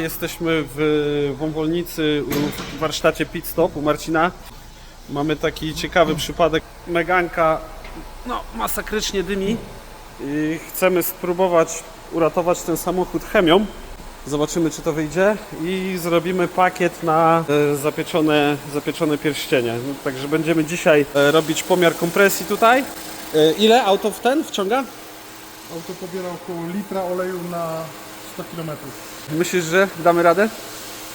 Jesteśmy w Wąwolnicy w warsztacie Pit Stop u Marcina. Mamy taki ciekawy przypadek. Meganka no, masakrycznie dymi. I chcemy spróbować uratować ten samochód chemią. Zobaczymy, czy to wyjdzie. I zrobimy pakiet na e, zapieczone, zapieczone pierścienie. Także będziemy dzisiaj e, robić pomiar kompresji tutaj. E, ile auto w ten wciąga? Auto pobiera około litra oleju na 100 km. Myślisz, że damy radę?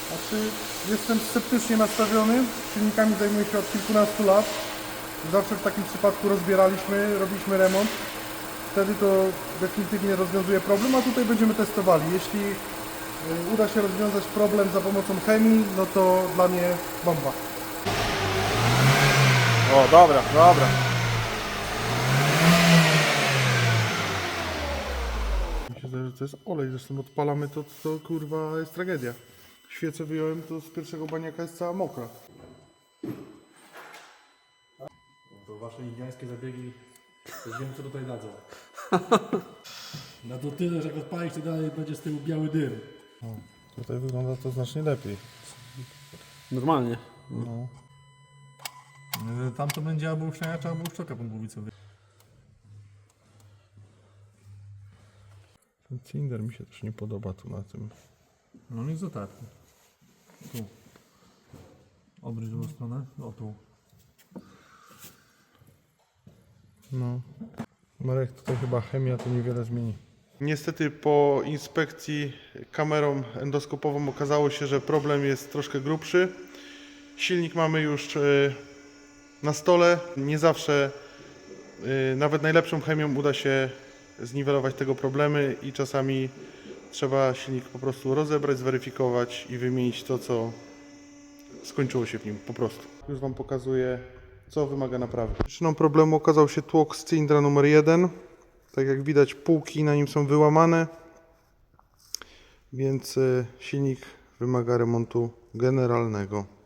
Znaczy, jestem sceptycznie nastawiony. Silnikami zajmuję się od kilkunastu lat. Zawsze w takim przypadku rozbieraliśmy, robiliśmy remont. Wtedy to definitywnie rozwiązuje problem, a tutaj będziemy testowali. Jeśli y, uda się rozwiązać problem za pomocą chemii, no to dla mnie bomba. O, dobra, dobra. Się zdaje, że to jest olej, zresztą odpalamy to, to kurwa jest tragedia. Świecę wyjąłem, to z pierwszego baniaka jest cała mokra. To wasze indiańskie zabiegi, to wiem co tutaj dadzą. Na to tyle, że jak odpalisz, to dalej będzie z tyłu biały dym. Tutaj wygląda to znacznie lepiej. Normalnie. No. Tam to będzie albo uszczelniacza, albo uszczelka pompowicowy. Ten cylinder mi się też nie podoba tu na tym. No nic zatarty. Tu. Obryć drugą stronę. O tu. No. Marek, tutaj chyba chemia to niewiele zmieni. Niestety po inspekcji kamerą endoskopową okazało się, że problem jest troszkę grubszy. Silnik mamy już e, na stole. Nie zawsze e, nawet najlepszą chemią uda się zniwelować tego problemy i czasami trzeba silnik po prostu rozebrać, zweryfikować i wymienić to, co skończyło się w nim po prostu. Już Wam pokazuję, co wymaga naprawy. Przyczyną problemu okazał się tłok z cylindra numer 1. Tak jak widać, półki na nim są wyłamane, więc e, silnik wymaga remontu generalnego.